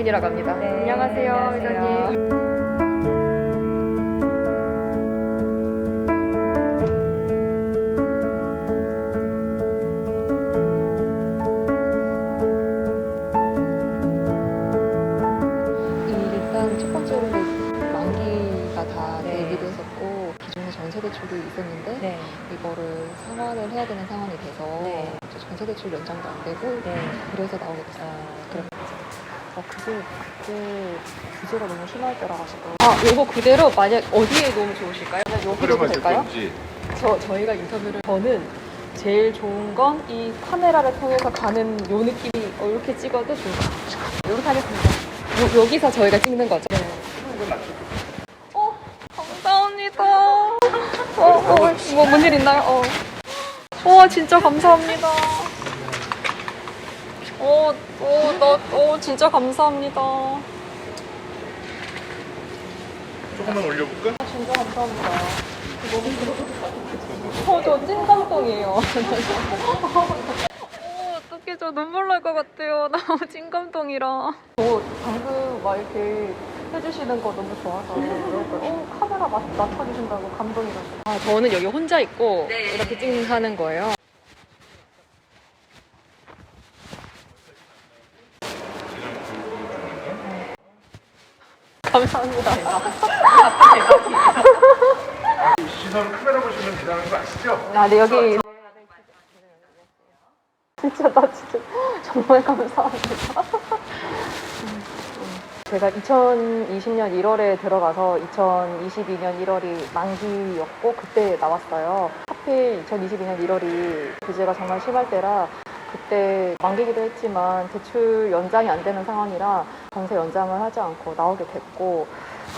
유빈이라고 합니다. 네, 안녕하세요, 안녕하세요. 회장님. 일단 첫 번째로 만기가 다 네. 대기도 했었고 기존에 전세 대출도 있었는데 네. 이거를 상환을 해야 되는 상황이 돼서 네. 이제 전세 대출 연장도 안 되고 네. 그래서 나오게 됐어요. 아, 그 래. 어, 그게 그때 규제가 너무 심할 때라가지고. 아, 요거 그대로 만약 어디에 놓으면 좋으실까요? 그냥 여기 그래만 놓으면 있을 될까요? 건지 저 저희가 인터뷰를 저는 제일 좋은 건 이 카메라를 통해서 가는 요 느낌이 어, 이렇게 찍어도 좋을 것 같아요. 이렇게 하겠습니다. 요, 여기서 저희가 찍는 거죠. 어, 감사합니다. 어, 어, 뭐, 뭔 일 있나요? 어. 와, 진짜 감사합니다. 어, 어, 나, 어, 진짜 감사합니다. 조금만 올려볼까? 진짜 감사합니다. 어, 저 찐감동이에요. 어, 어떡해, 저 눈물 날 것 같아요. 너무 찐감동이라. 저 방금 막 이렇게 해주시는 거 너무 좋아서 어, 카메라 맞, 맞춰주신다고 감동이라서. 아, 저는 여기 혼자 있고 이렇게 찍는 거예요. 감사합니다. 시선 카메라 보시면 대단한 거 아시죠? 아, 네, 여기. 진짜, 나 진짜 정말 감사합니다. 제가 2020년 1월에 들어가서 2022년 1월이 만기였고, 그때 나왔어요. 하필 2022년 1월이 규제가 정말 심할 때라, 그때 만기기도 했지만 대출 연장이 안 되는 상황이라 전세 연장을 하지 않고 나오게 됐고,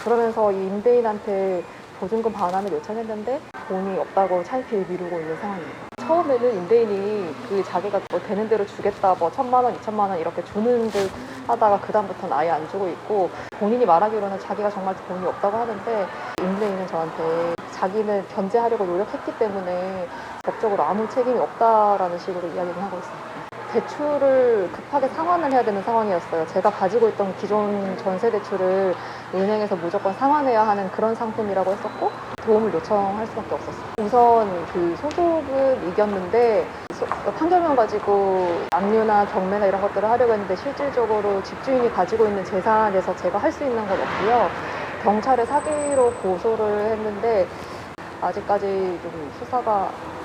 그러면서 이 임대인한테 보증금 반환을 요청했는데 돈이 없다고 차일피일 미루고 있는 상황이에요. 처음에는 임대인이 그 자기가 뭐 되는 대로 주겠다, 뭐 천만 원, 이천만 원 이렇게 주는 듯 하다가 그다음부터는 아예 안 주고 있고 본인이 말하기로는 자기가 정말 돈이 없다고 하는데 임대인은 저한테 자기는 견제하려고 노력했기 때문에 법적으로 아무 책임이 없다라는 식으로 이야기를 하고 있습니다. 대출을 급하게 상환을 해야 되는 상황이었어요. 제가 가지고 있던 기존 전세 대출을 은행에서 무조건 상환해야 하는 그런 상품이라고 했었고 도움을 요청할 수밖에 없었어요. 우선 그 소속은 이겼는데 판결문 가지고 압류나 경매나 이런 것들을 하려고 했는데 실질적으로 집주인이 가지고 있는 재산에서 제가 할 수 있는 건 없고요. 경찰에 사기로 고소를 했는데 아직까지 좀 수사가 네,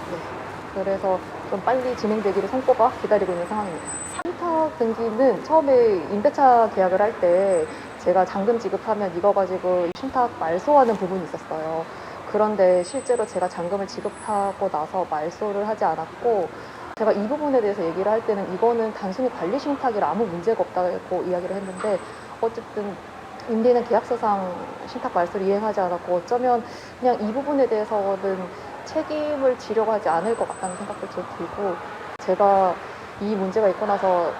그래서 좀 빨리 진행되기를 손꼽아 기다리고 있는 상황입니다. 신탁 등기는 처음에 임대차 계약을 할 때 제가 잔금 지급하면 이거 가지고 신탁 말소하는 부분이 있었어요. 그런데 실제로 제가 잔금을 지급하고 나서 말소를 하지 않았고 제가 이 부분에 대해서 얘기를 할 때는 이거는 단순히 관리 신탁이라 아무 문제가 없다고 이야기를 했는데 어쨌든 임대인은 계약서상 신탁 말소를 이행하지 않았고 어쩌면 그냥 이 부분에 대해서는 책임을 지려고 하지 않을 것 같다는 생각도 좀 들고 제가 이 문제가 있고 나서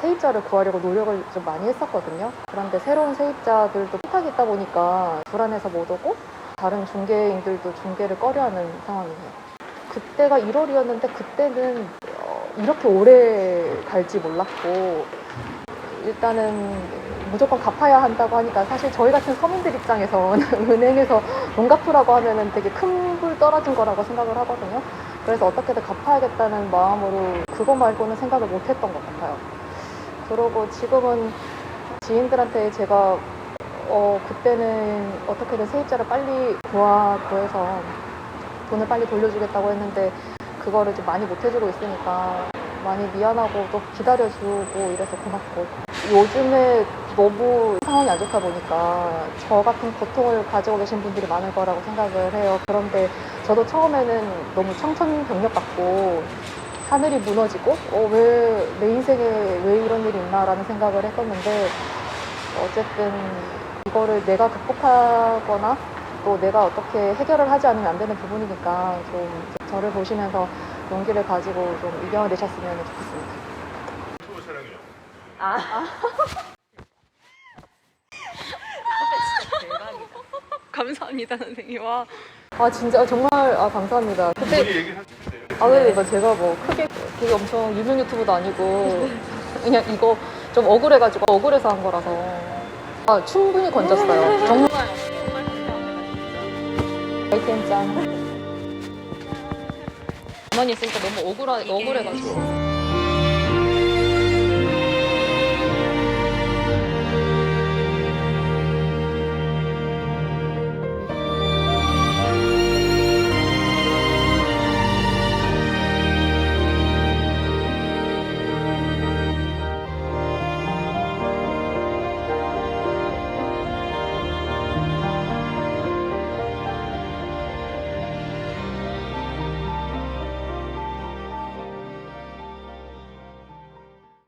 세입자를 구하려고 노력을 좀 많이 했었거든요. 그런데 새로운 세입자들도 피탁이 있다 보니까 불안해서 못 오고 다른 중개인들도 중개를 꺼려하는 상황이에요. 그때가 1월이었는데 그때는 어, 이렇게 오래 갈지 몰랐고 일단은 무조건 갚아야 한다고 하니까 사실 저희 같은 서민들 입장에서는 은행에서 돈 갚으라고 하면은 되게 큰 불 떨어진 거라고 생각을 하거든요. 그래서 어떻게든 갚아야겠다는 마음으로 그거 말고는 생각을 못 했던 것 같아요. 그러고 지금은 지인들한테 제가 어, 그때는 어떻게든 세입자를 빨리 구하, 구해서 돈을 빨리 돌려주겠다고 했는데 그거를 좀 많이 못 해주고 있으니까 많이 미안하고 또 기다려주고 이래서 고맙고 요즘에 너무 상황이 안 좋다 보니까 저 같은 고통을 가지고 계신 분들이 많을 거라고 생각을 해요. 그런데 저도 처음에는 너무 청천벽력 같고 하늘이 무너지고 어, 왜 내 인생에 왜 이런 일이 있나라는 생각을 했었는데 어쨌든 이거를 내가 극복하거나 또 내가 어떻게 해결을 하지 않으면 안 되는 부분이니까 좀 저를 보시면서 용기를 가지고 좀 이겨내셨으면 좋겠습니다. 촬영이요. 감사합니다 선생님. 와. 아 진짜 정말 아 감사합니다. 그때 얘기할 수 있어요. 아, 네, 네, 제가 뭐 크게 되게 엄청 유명 유튜버도 아니고 그냥 이거 좀 억울해가지고 억울해서 한 거라서 아, 충분히 건졌어요. 정말 YTN 짱. 가만히 있으니까 너무 억울하, 억울해가지고